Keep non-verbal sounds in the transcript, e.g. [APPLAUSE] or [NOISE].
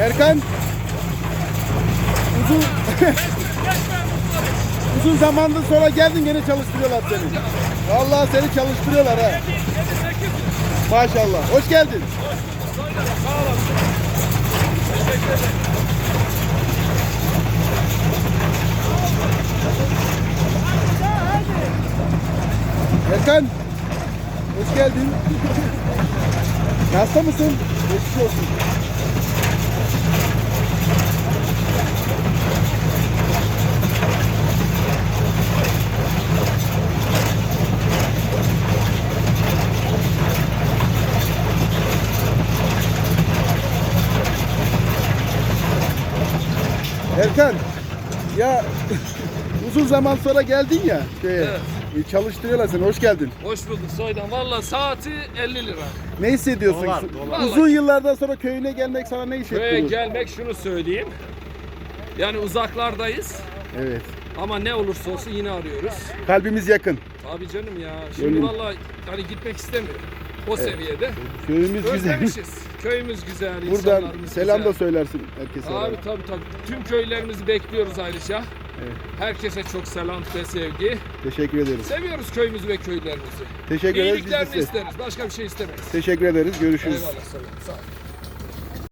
Erkan. Uzun [LAUGHS] Uzun zamandır sonra geldin gene çalıştırıyorlar seni. Vallahi seni çalıştırıyorlar ha. Maşallah. Hoş geldin. Erkan. Hoş geldin. Hasta mısın? Geçmiş olsun. Erkan, ya [LAUGHS] uzun zaman sonra geldin ya köye. Evet. E, Çalıştırıyorlar seni. Hoş geldin. Hoş bulduk Soydan. Valla saati 50 lira. Ne hissediyorsun? Dolar, dolar. Uzun yıllardan sonra köyüne gelmek sana ne Köye hissettirir? gelmek şunu söyleyeyim. Yani uzaklardayız Evet. ama ne olursa olsun yine arıyoruz. Kalbimiz yakın. Abi canım ya. Şimdi valla hani gitmek istemiyorum. O seviyede. Köyümüz güzel. Özlemişiz. Köyümüz güzel, Buradan insanlarımız selam da güzel. söylersin herkese. Abi tabii tabii. Tüm köylerimizi bekliyoruz ayrıca. Herkese çok selam ve sevgi. Teşekkür ederiz. Seviyoruz köyümüzü ve köylerimizi. Teşekkür ederiz. Biz de İyiliklerini size. isteriz. Başka bir şey istemeyiz. Teşekkür ederiz. Görüşürüz. Eyvallah. Sağ olun. Sağ olun.